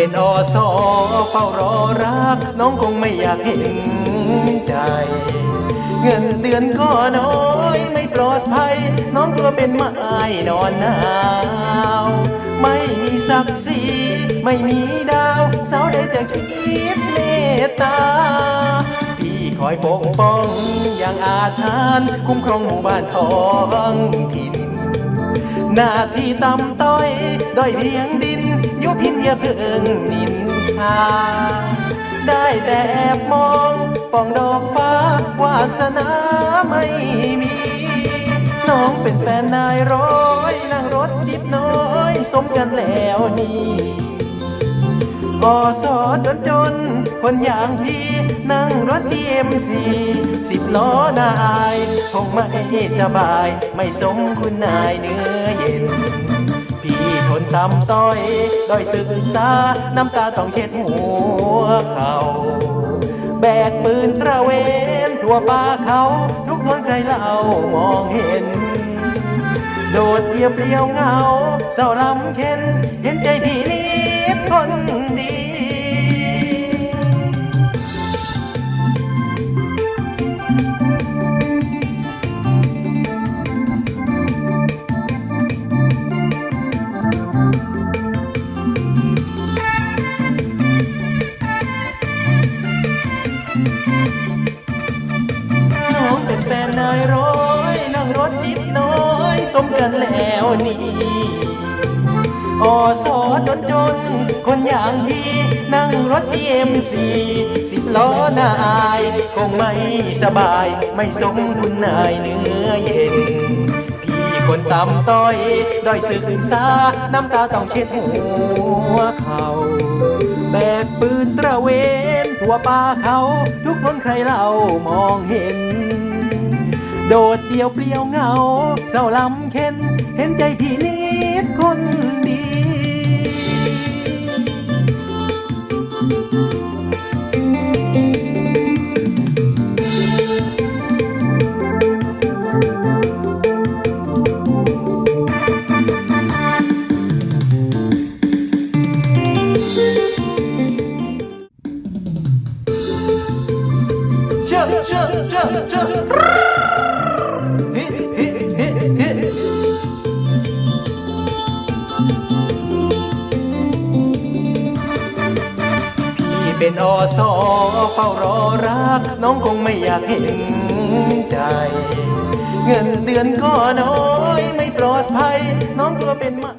เป็นอสอเฝ้ารอรัก น้องคงไม่อยากเห็นใจ เงินเดือนก็น้อยไม่ปลอดภัย น้องกลัวเป็นไม้นอนหนาวไม่มีศักดิ์ศรีไม่มีดาว สาวได้จะคิดเมตตา อยปกป้องอย่างอาถรรพ์คุ้มครองหมู่บ้านท้องถิ่นหน้าที่ต่ำต้อยด้อยเพียงดิน ยุพินอย่าเพิ่งนินทาได้แต่แอบมองป่องดอกฟ้าวาสนาไม่มี น้องเป็นแฟนนายร้อยนั่งรถจิบน้อย สมกันแล้วนี่อสอจนจน คนอย่างพี่นั่งรถทีเอ็มซีสิบล้อนายคงไม่สบาย ไม่สมคุณนายเนื้อเย็น พี่ทนตำต้อยด้อยศึกษา น้ำตาต้องเช็ดหัวเขาแบกปืนตระเวนทั่วป่าเขา ทุกคนใครเล่ามองเห็น โดดเดียวเปลี่ยวเงาเศร้าลำเค็นเห็นใจพี่นิ มกันแล้วนี่อสอจนจน คนอย่างพี่นั่งรถทีเอ็มซีสิบล้อนาย คงไม่สบาย ไม่สมคุณนายเนื้อเย็น พี่คนต่ำต้อยด้อยศึกษา น้ำตาต้องเช็ดหัวเขาแบกปืนตระเวน ทั่วป่าเขา ทุกคนใครเล่ามองเห็น โดดเดี่ยวเปลี่ยวเหงาเศร้าลำเค็นเห็นใจพี่นิดคนดีเชื่อเเป็นอสอเฝ้ารอรัก น้องคงไม่อยากเห็นใจ เงินเดือนก็น้อยไม่ปลอดภัย น้องกลัวเป็นมา